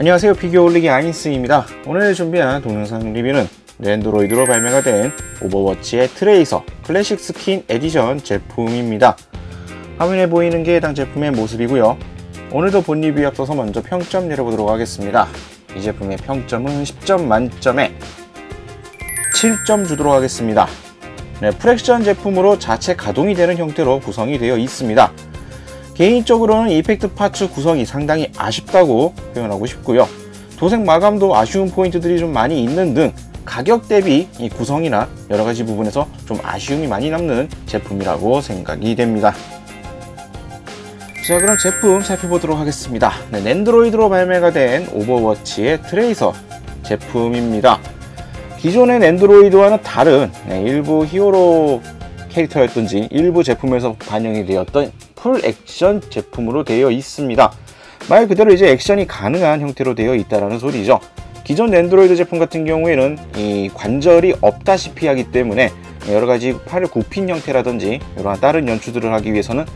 안녕하세요. 피규어 올리기 아인스입니다. 오늘 준비한 동영상 리뷰는 랜드로이드로 발매가 된 오버워치의 트레이서 클래식 스킨 에디션 제품입니다. 화면에 보이는 게 해당 제품의 모습이고요. 오늘도 본 리뷰에 앞서서 먼저 평점 내려보도록 하겠습니다. 이 제품의 평점은 10점 만점에 7점 주도록 하겠습니다. 네, 프렉션 제품으로 자체 가동이 되는 형태로 구성이 되어 있습니다 개인적으로는 이펙트 파츠 구성이 상당히 아쉽다고 표현하고 싶고요. 도색 마감도 아쉬운 포인트들이 좀 많이 있는 등 가격 대비 이 구성이나 여러 가지 부분에서 좀 아쉬움이 많이 남는 제품이라고 생각이 됩니다. 자 그럼 제품 살펴보도록 하겠습니다. 네, 랜드로이드로 발매가 된 오버워치의 트레이서 제품입니다. 기존의 랜드로이드와는 다른 네, 일부 히어로 캐릭터였던지 일부 제품에서 반영이 되었던 풀 액션 제품으로 되어 있습니다. 말 그대로 이제 액션이 가능한 형태로 되어 있다는 소리죠. 기존 랜드로이드 제품 같은 경우에는 이 관절이 없다시피 하기 때문에 여러 가지 팔을 굽힌 형태라든지 이러한 다른 연출들을 하기 위해서는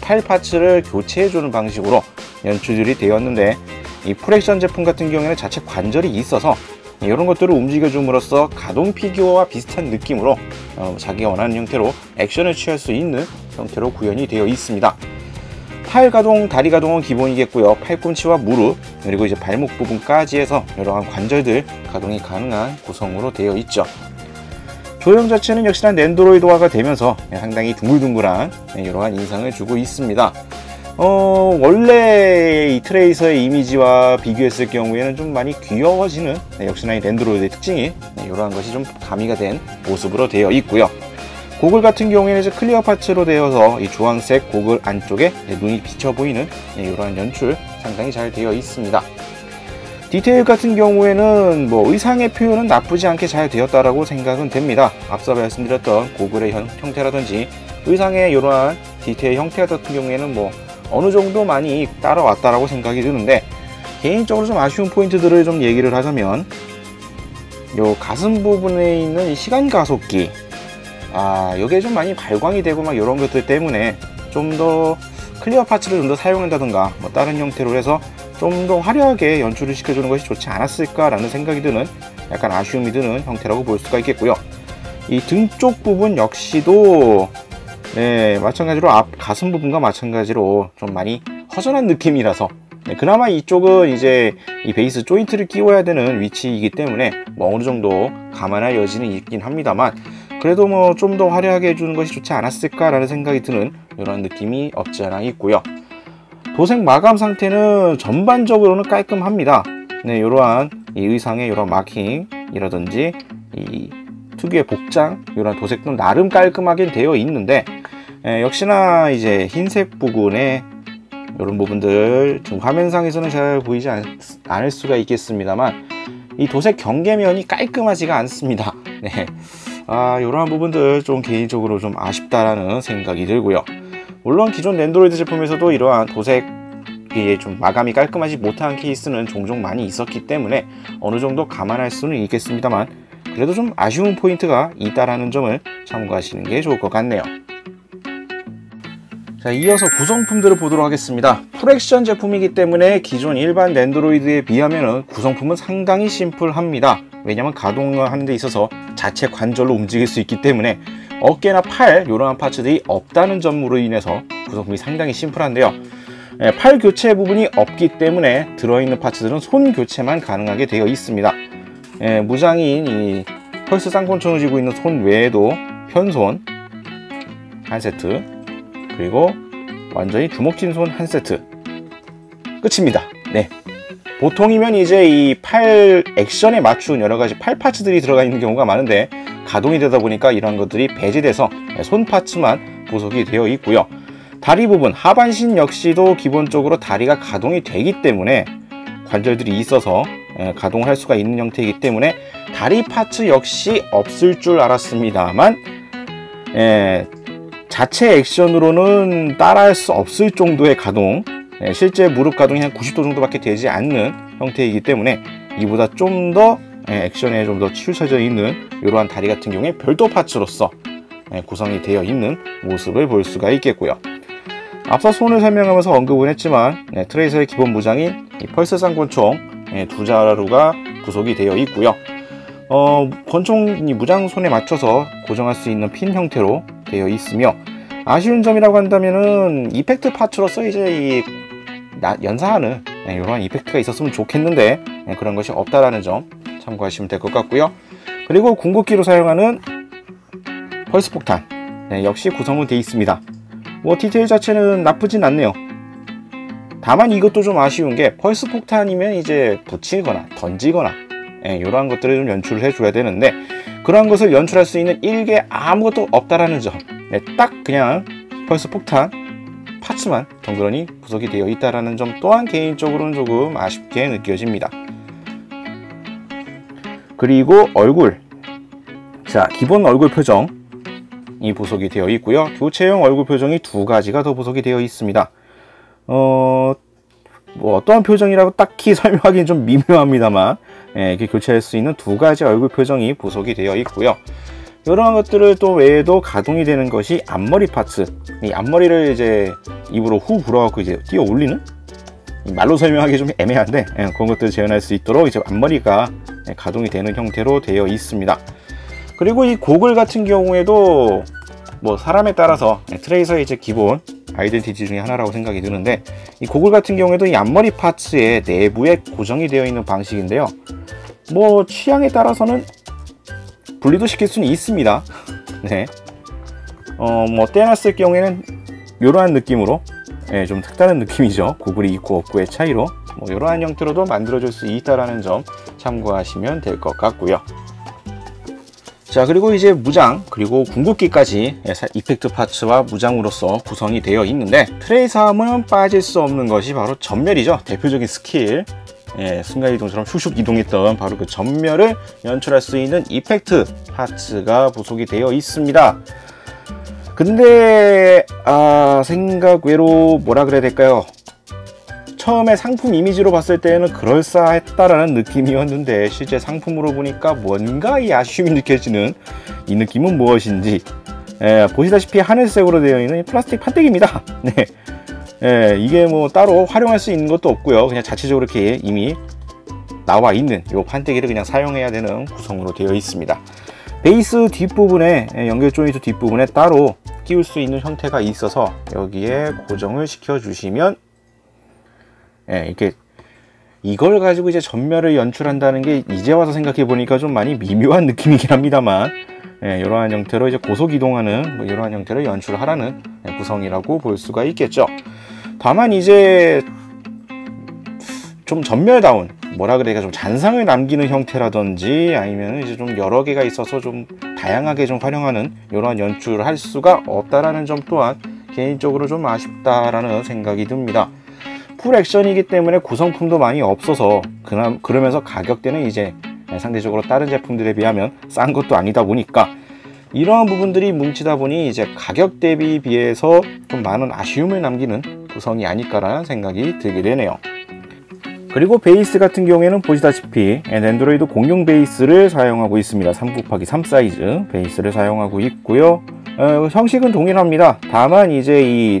팔 파츠를 교체해 주는 방식으로 연출들이 되었는데 이 풀액션 제품 같은 경우에는 자체 관절이 있어서 이런 것들을 움직여줌으로써 가동 피규어와 비슷한 느낌으로 어, 자기가 원하는 형태로 액션을 취할 수 있는 형태로 구현이 되어 있습니다. 팔 가동, 다리 가동은 기본이겠고요. 팔꿈치와 무릎, 그리고 이제 발목 부분까지 해서 이러한 관절들 가동이 가능한 구성으로 되어 있죠. 조형 자체는 역시나 랜드로이드화가 되면서 상당히 둥글둥글한 이러한 인상을 주고 있습니다. 어, 원래 이 트레이서의 이미지와 비교했을 경우에는 좀 많이 귀여워지는 네, 역시나 이 랜드로이드의 특징이 네, 이러한 것이 좀 가미가 된 모습으로 되어 있고요. 고글 같은 경우에는 이제 클리어 파츠로 되어서 이 주황색 고글 안쪽에 눈이 비쳐 보이는 네, 이러한 연출 상당히 잘 되어 있습니다. 디테일 같은 경우에는 뭐 의상의 표현은 나쁘지 않게 잘 되었다라고 생각은 됩니다. 앞서 말씀드렸던 고글의 형, 태라든지 의상의 이러한 디테일 형태 같은 경우에는 뭐 어느 정도 많이 따라왔다라고 생각이 드는데 개인적으로 좀 아쉬운 포인트들을 좀 얘기를 하자면 요 가슴 부분에 있는 시간 가속기 아 여기에 좀 많이 발광이 되고 막 이런 것들 때문에 좀 더 클리어 파츠를 좀 더 사용한다든가 뭐 다른 형태로 해서 좀 더 화려하게 연출을 시켜주는 것이 좋지 않았을까라는 생각이 드는 약간 아쉬움이 드는 형태라고 볼 수가 있겠고요. 이 등 쪽 부분 역시도 네, 마찬가지로 앞 가슴 부분과 마찬가지로 좀 많이 허전한 느낌이라서 네, 그나마 이쪽은 이제 이 베이스 조인트를 끼워야 되는 위치이기 때문에 뭐 어느 정도 감안할 여지는 있긴 합니다만 그래도 뭐 좀 더 화려하게 해주는 것이 좋지 않았을까라는 생각이 드는 이런 느낌이 없지 않아 있고요. 도색 마감 상태는 전반적으로는 깔끔합니다. 네, 이러한 이 의상의 이런 마킹이라든지 이 특유의 복장, 이런 도색도 나름 깔끔하게 되어 있는데 에, 예, 역시나 이제 흰색 부분에 이런 부분들 지금 화면상에서는 잘 보이지 않, 않을 수가 있겠습니다만 이 도색 경계면이 깔끔하지가 않습니다. 네. 아, 이러한 부분들 좀 개인적으로 좀 아쉽다라는 생각이 들고요. 물론 기존 랜드로이드 제품에서도 이러한 도색이 좀 마감이 깔끔하지 못한 케이스는 종종 많이 있었기 때문에 어느 정도 감안할 수는 있겠습니다만 그래도 좀 아쉬운 포인트가 있다라는 점을 참고하시는 게 좋을 것 같네요. 자, 이어서 구성품들을 보도록 하겠습니다. 풀액션 제품이기 때문에 기존 일반 랜드로이드에 비하면 구성품은 상당히 심플합니다. 왜냐하면 가동을 하는 데 있어서 자체 관절로 움직일 수 있기 때문에 어깨나 팔 이러한 파츠들이 없다는 점으로 인해서 구성품이 상당히 심플한데요. 예, 팔 교체 부분이 없기 때문에 들어있는 파츠들은 손 교체만 가능하게 되어 있습니다. 예, 무장인 이 펄스 쌍권총을 쥐고 있는 손 외에도 편손 한 세트 그리고 완전히 주먹진 손 한 세트 끝입니다 네 보통이면 이제 이 팔 액션에 맞춘 여러 가지 팔 파츠들이 들어가 있는 경우가 많은데 가동이 되다 보니까 이런 것들이 배제돼서 손 파츠만 부속이 되어 있고요. 다리 부분 하반신 역시도 기본적으로 다리가 가동이 되기 때문에 관절들이 있어서 예, 가동을 할 수가 있는 형태이기 때문에 다리 파츠 역시 없을 줄 알았습니다만 예, 자체 액션으로는 따라할 수 없을 정도의 가동 네, 실제 무릎 가동이 한 90도 정도밖에 되지 않는 형태이기 때문에 이보다 좀더 네, 액션에 좀 더 치우쳐져 있는 이러한 다리 같은 경우에 별도 파츠로서 네, 구성이 되어 있는 모습을 볼 수가 있겠고요 앞서 손을 설명하면서 언급은 했지만 네, 트레이서의 기본 무장인 펄스 쌍권총 예, 두 자루가 구속이 되어 있고요. 어, 권총이 무장 손에 맞춰서 고정할 수 있는 핀 형태로 되어 있으며 아쉬운 점이라고 한다면은 이펙트 파츠로서 이제 이 연사하는 네, 이런 이펙트가 있었으면 좋겠는데 네, 그런 것이 없다라는 점 참고하시면 될 것 같고요. 그리고 궁극기로 사용하는 펄스 폭탄 네, 역시 구성은 되어 있습니다. 뭐 디테일 자체는 나쁘진 않네요. 다만 이것도 좀 아쉬운 게 펄스 폭탄이면 이제 붙이거나 던지거나 예, 이러한 것들을 좀 연출을 해줘야 되는데 그러한 것을 연출할 수 있는 일개 아무것도 없다라는 점. 네, 딱 그냥 펄스 폭탄 파츠만 덩그러니 구석이 되어 있다라는 점 또한 개인적으로는 조금 아쉽게 느껴집니다. 그리고 얼굴. 자, 기본 얼굴 표정. 이 부속이 되어 있고요. 교체형 얼굴 표정이 두 가지가 더 부속이 되어 있습니다. 어, 뭐 어떠한 표정이라고 딱히 설명하기는 좀 미묘합니다만 예, 이렇게 교체할 수 있는 두 가지 얼굴 표정이 부속이 되어 있고요. 이러한 것들을 또 외에도 가동이 되는 것이 앞머리 파츠. 이 앞머리를 이제 입으로 후 불어갖고 이제 뛰어 올리는 말로 설명하기 좀 애매한데 예, 그런 것들을 재현할 수 있도록 이제 앞머리가 예, 가동이 되는 형태로 되어 있습니다. 그리고 이 고글 같은 경우에도 뭐 사람에 따라서 예, 트레이서의 이제 기본 아이덴티티 중에 하나라고 생각이 드는데 이 고글 같은 경우에도 이 앞머리 파츠의 내부에 고정이 되어 있는 방식인데요. 뭐 취향에 따라서는 분리도 시킬 수는 있습니다. 네. 어, 뭐 떼놨을 경우에는 이러한 느낌으로 예, 좀 특다른 느낌이죠. 구글이 있고 없고의 차이로 뭐 이러한 형태로도 만들어줄 수 있다라는 점 참고하시면 될 것 같고요. 자 그리고 이제 무장 그리고 궁극기까지 예, 이펙트 파츠와 무장으로서 구성이 되어 있는데 트레이서 하면 빠질 수 없는 것이 바로 전멸이죠 대표적인 스킬 예, 순간이동처럼 슉슉 이동했던 바로 그 전멸을 연출할 수 있는 이펙트 파츠가 부속이 되어 있습니다. 근데 아 생각 외로 뭐라 그래야 될까요? 처음에 상품 이미지로 봤을 때는 그럴싸했다라는 느낌이었는데 실제 상품으로 보니까 뭔가 이 아쉬움이 느껴지는 이 느낌은 무엇인지 예, 보시다시피 하늘색으로 되어 있는 플라스틱 판때기입니다. 네. 예, 이게 뭐 따로 활용할 수 있는 것도 없고요. 그냥 자체적으로 이렇게 이미 나와 있는 이 판때기를 그냥 사용해야 되는 구성으로 되어 있습니다. 베이스 뒷부분에 예, 연결 조인트 뒷부분에 따로 끼울 수 있는 형태가 있어서 여기에 고정을 시켜 주시면 예, 이렇게 이걸 가지고 이제 전멸을 연출한다는 게 이제 와서 생각해 보니까 좀 많이 미묘한 느낌이긴 합니다만 예, 이러한 형태로 이제 고속 이동하는 뭐 이러한 형태를 연출하라는 예, 구성이라고 볼 수가 있겠죠. 다만 이제 좀 전멸다운 뭐라 그래야 좀 잔상을 남기는 형태라든지 아니면 이제 좀 여러 개가 있어서 좀 다양하게 좀 활용하는 이러한 연출을 할 수가 없다라는 점 또한 개인적으로 좀 아쉽다라는 생각이 듭니다. 풀 액션이기 때문에 구성품도 많이 없어서 그나, 그러면서 가격대는 이제 상대적으로 다른 제품들에 비하면 싼 것도 아니다 보니까 이러한 부분들이 뭉치다 보니 이제 가격 대비 비해서 좀 많은 아쉬움을 남기는 구성이 아닐까라는 생각이 들게 되네요. 그리고 베이스 같은 경우에는 보시다시피 앤드로이드 공용 베이스를 사용하고 있습니다. 3 곱하기 3 사이즈 베이스를 사용하고 있고요. 어, 형식은 동일합니다. 다만 이제 이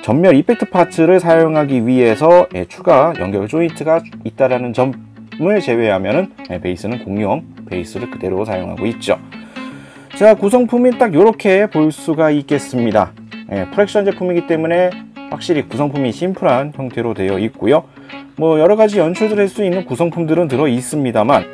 전멸 이펙트 파츠를 사용하기 위해서 예, 추가 연결 조인트가 있다라는 점을 제외하면 예, 베이스는 공용 베이스를 그대로 사용하고 있죠. 자 구성품이 딱 이렇게 볼 수가 있겠습니다. 예, 프랙션 제품이기 때문에 확실히 구성품이 심플한 형태로 되어 있고요. 뭐 여러가지 연출을 할 수 있는 구성품들은 들어 있습니다만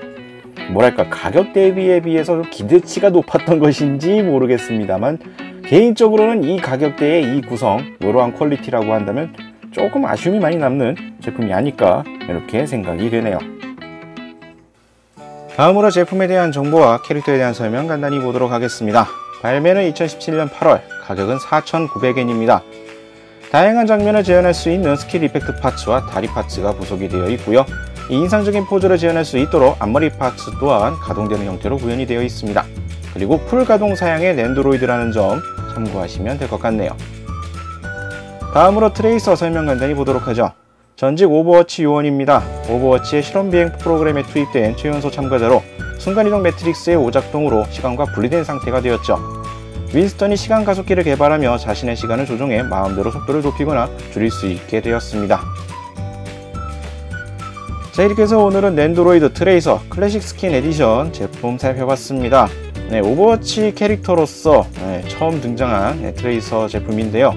뭐랄까 가격 대비에 비해서 기대치가 높았던 것인지 모르겠습니다만 개인적으로는 이 가격대의 이 구성 이러한 퀄리티라고 한다면 조금 아쉬움이 많이 남는 제품이 아닐까 이렇게 생각이 되네요 다음으로 제품에 대한 정보와 캐릭터에 대한 설명 간단히 보도록 하겠습니다. 발매는 2017년 8월, 가격은 4,900엔입니다. 다양한 장면을 재현할 수 있는 스킬 이펙트 파츠와 다리 파츠가 부속이 되어 있고요. 인상적인 포즈를 재현할 수 있도록 앞머리 파츠 또한 가동되는 형태로 구현이 되어 있습니다. 그리고 풀 가동 사양의 랜드로이드라는 점 참고하시면 될 것 같네요. 다음으로 트레이서 설명 간단히 보도록 하죠. 전직 오버워치 요원입니다. 오버워치의 실험 비행 프로그램에 투입된 최연소 참가자로 순간이동 매트릭스의 오작동으로 시간과 분리된 상태가 되었죠. 윈스턴이 시간 가속기를 개발하며 자신의 시간을 조종해 마음대로 속도를 높이거나 줄일 수 있게 되었습니다. 자 이렇게 해서 오늘은 랜드로이드 트레이서 클래식 스킨 에디션 제품 살펴봤습니다 네, 오버워치 캐릭터로서 네, 처음 등장한 네, 트레이서 제품인데요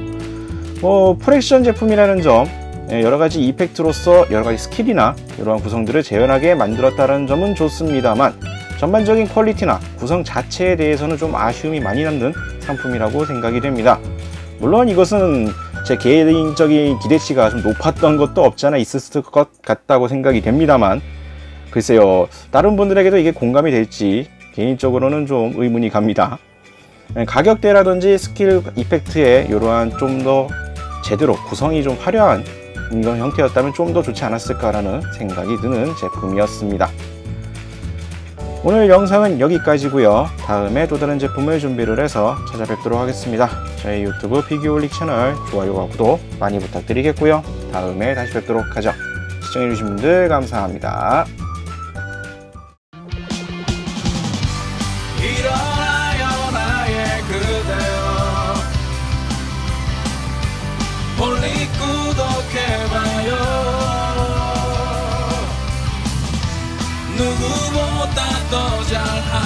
뭐 프랙션 제품이라는 점 네, 여러가지 이펙트로서 여러가지 스킬이나 이러한 구성들을 재현하게 만들었다는 점은 좋습니다만 전반적인 퀄리티나 구성 자체에 대해서는 좀 아쉬움이 많이 남는 상품이라고 생각이 됩니다. 물론 이것은 제 개인적인 기대치가 좀 높았던 것도 없잖아 있었을 것 같다고 생각이 됩니다만 글쎄요 다른 분들에게도 이게 공감이 될지 개인적으로는 좀 의문이 갑니다. 네, 가격대라든지 스킬 이펙트에 이러한 좀 더 제대로 구성이 좀 화려한 이런 형태였다면 좀 더 좋지 않았을까라는 생각이 드는 제품이었습니다. 오늘 영상은 여기까지고요. 다음에 또 다른 제품을 준비를 해서 찾아뵙도록 하겠습니다. 저희 유튜브 피규어올릭 채널 좋아요와 구독 많이 부탁드리겠고요. 다음에 다시 뵙도록 하죠. 시청해주신 분들 감사합니다 多想